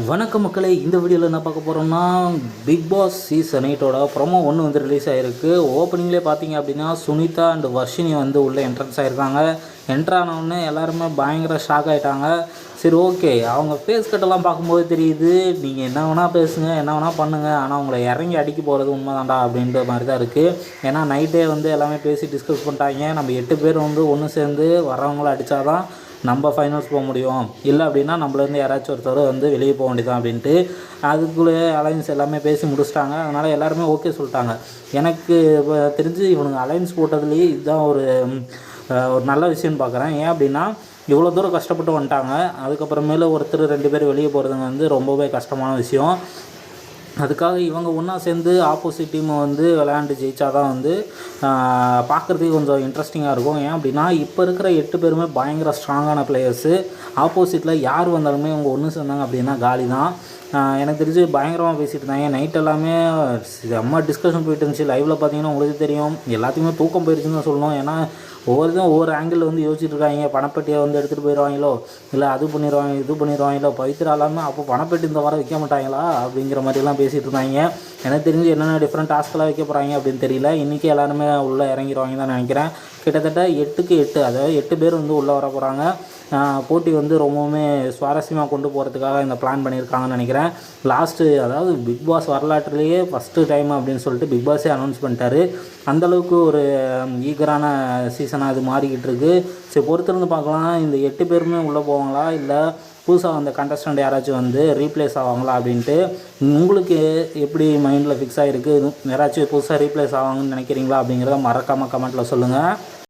வணக்க மக்களை இந்த வீடியோவில் என்ன பார்க்க போகிறோம்னா பிக் பாஸ் சீசன் எயிட்டோட ப்ரொமோ ஒன்று வந்து ரிலீஸ் ஆகிருக்கு ஓப்பனிங்லேயே பார்த்தீங்க அப்படின்னா சுனிதா அண்ட் வர்ஷினி வந்து உள்ளே என்ட்ரன்ஸ் ஆகிருக்காங்க என்ட்ரு ஆனவுடனே எல்லாருமே பயங்கர ஷாக் ஆகிட்டாங்க சரி ஓகே அவங்க ஃபேஸ் கட்டெல்லாம் பார்க்கும்போது தெரியுது நீங்கள் என்ன வேணால் பேசுங்க என்ன வேணால் பண்ணுங்கள் ஆனால் அவங்கள இறங்கி அடிக்க போகிறது உண்மைதான்டா அப்படின்ற மாதிரி தான் இருக்குது ஏன்னா நைட்டே வந்து எல்லாமே பேசி டிஸ்கஸ் பண்ணிட்டாங்க. நம்ம எட்டு பேர் வந்து ஒன்று சேர்ந்து வரவங்கள அடித்தாதான் நம்ம ஃபைனல்ஸ் போக முடியும். இல்லை அப்படின்னா நம்மளேருந்து யாராச்சும் ஒருத்தர் வந்து வெளியே போக வேண்டியதான் அப்படின்ட்டு அதுக்குள்ளே அலைன்ஸ் எல்லாமே பேசி முடிச்சிட்டாங்க. அதனால் எல்லாருமே ஓகே சொல்லிட்டாங்க. எனக்கு இப்போ தெரிஞ்சு இவனுங்க அலைன்ஸ் போட்டதுலேயே இதுதான் ஒரு ஒரு நல்ல விஷயம்னு பார்க்குறேன் ஏன் அப்படின்னா இவ்வளோ தூரம் கஷ்டப்பட்டு வந்துட்டாங்க. அதுக்கப்புறமேல ஒருத்தர் ரெண்டு பேர் வெளியே போகிறதுங்க வந்து ரொம்பவே கஷ்டமான விஷயம். அதுக்காக இவங்க ஒன்றா சேர்ந்து ஆப்போசிட் டீமை வந்து விளையாண்டு ஜெயித்தா தான் வந்து பார்க்குறதுக்கு கொஞ்சம் இன்ட்ரெஸ்டிங்காக இருக்கும். ஏன் அப்படின்னா இப்போ இருக்கிற எட்டு பேருமே பயங்கர ஸ்ட்ராங்கான பிளேயர்ஸு ஆப்போசிட்டில் யார் வந்தாலுமே இவங்க ஒன்று சேர்ந்தாங்க அப்படின்னா காலி தான் எனக்கு தெரிஞ்சு பயங்கரமாக பேசிகிட்டு இருந்தாங்க. நைட் எல்லாமே செம்ம டிஸ்கஷன் போயிட்டு இருந்துச்சு. லைவில் பார்த்தீங்கன்னா உங்களுக்கு தெரியும். எல்லாத்துக்குமே தூக்கம் போயிடுச்சுன்னு தான் சொல்லணும். ஏன்னா ஒவ்வொருத்தரும் ஒவ்வொரு ஆங்கிளில் வந்து யோசிச்சுட்டு இருக்காங்க. பணப்பெட்டியை வந்து எடுத்துகிட்டு போயிடுவாங்களோ இல்லை அது பண்ணிடுவாங்க இது பண்ணிடுவாங்களோ பவித்ரா எல்லாமே அப்போ பணப்பெட்டி இந்த வாரம் வைக்க மாட்டாங்களா? அப்படிங்கிற மாதிரிலாம் பேசிகிட்டு இருந்தாங்க. எனக்கு தெரிஞ்சு என்னென்ன டிஃப்ரெண்ட் டாஸ்க்கெலாம் வைக்க போகிறாங்க அப்படின்னு தெரியல. இன்றைக்கி எல்லாருமே உள்ளே இறங்கிடுவாங்க தான் நினைக்கிறேன். கிட்டத்தட்ட எட்டுக்கு எட்டு அதாவது எட்டு பேர் வந்து உள்ளே வர போகிறாங்க போட்டி வந்து ரொம்பவுமே சுவாரஸ்யமாக கொண்டு போகிறதுக்காக இந்த பிளான் பண்ணியிருக்காங்கன்னு நினைக்கிறேன். லாஸ்ட்டு அதாவது பிக் பாஸ் வரலாற்றுலேயே ஃபஸ்ட்டு டைம் அப்படின்னு சொல்லிட்டு பிக் பாஸே அனௌன்ஸ் பண்ணிட்டாரு. அந்தளவுக்கு ஒரு ஈகரான சீசனாக இது மாறிக்கிட்டு இருக்கு. சரி பொறுத்திருந்து பார்க்கலாம். இந்த எட்டு பேருமே உள்ளே போவாங்களா? இல்லை புதுசாக வந்த கண்டஸ்டன்ட் யாராச்சும் வந்து ரீப்ளேஸ் ஆவாங்களா அப்படின்ட்டு உங்களுக்கு எப்படி மைண்டில் ஃபிக்ஸ் ஆகிருக்கு யாராச்சும் புதுசாக ரீப்ளேஸ் ஆவாங்கன்னு நினைக்கிறீங்களா அப்படிங்கிறத மறக்காமல் கமெண்ட்டில் சொல்லுங்கள்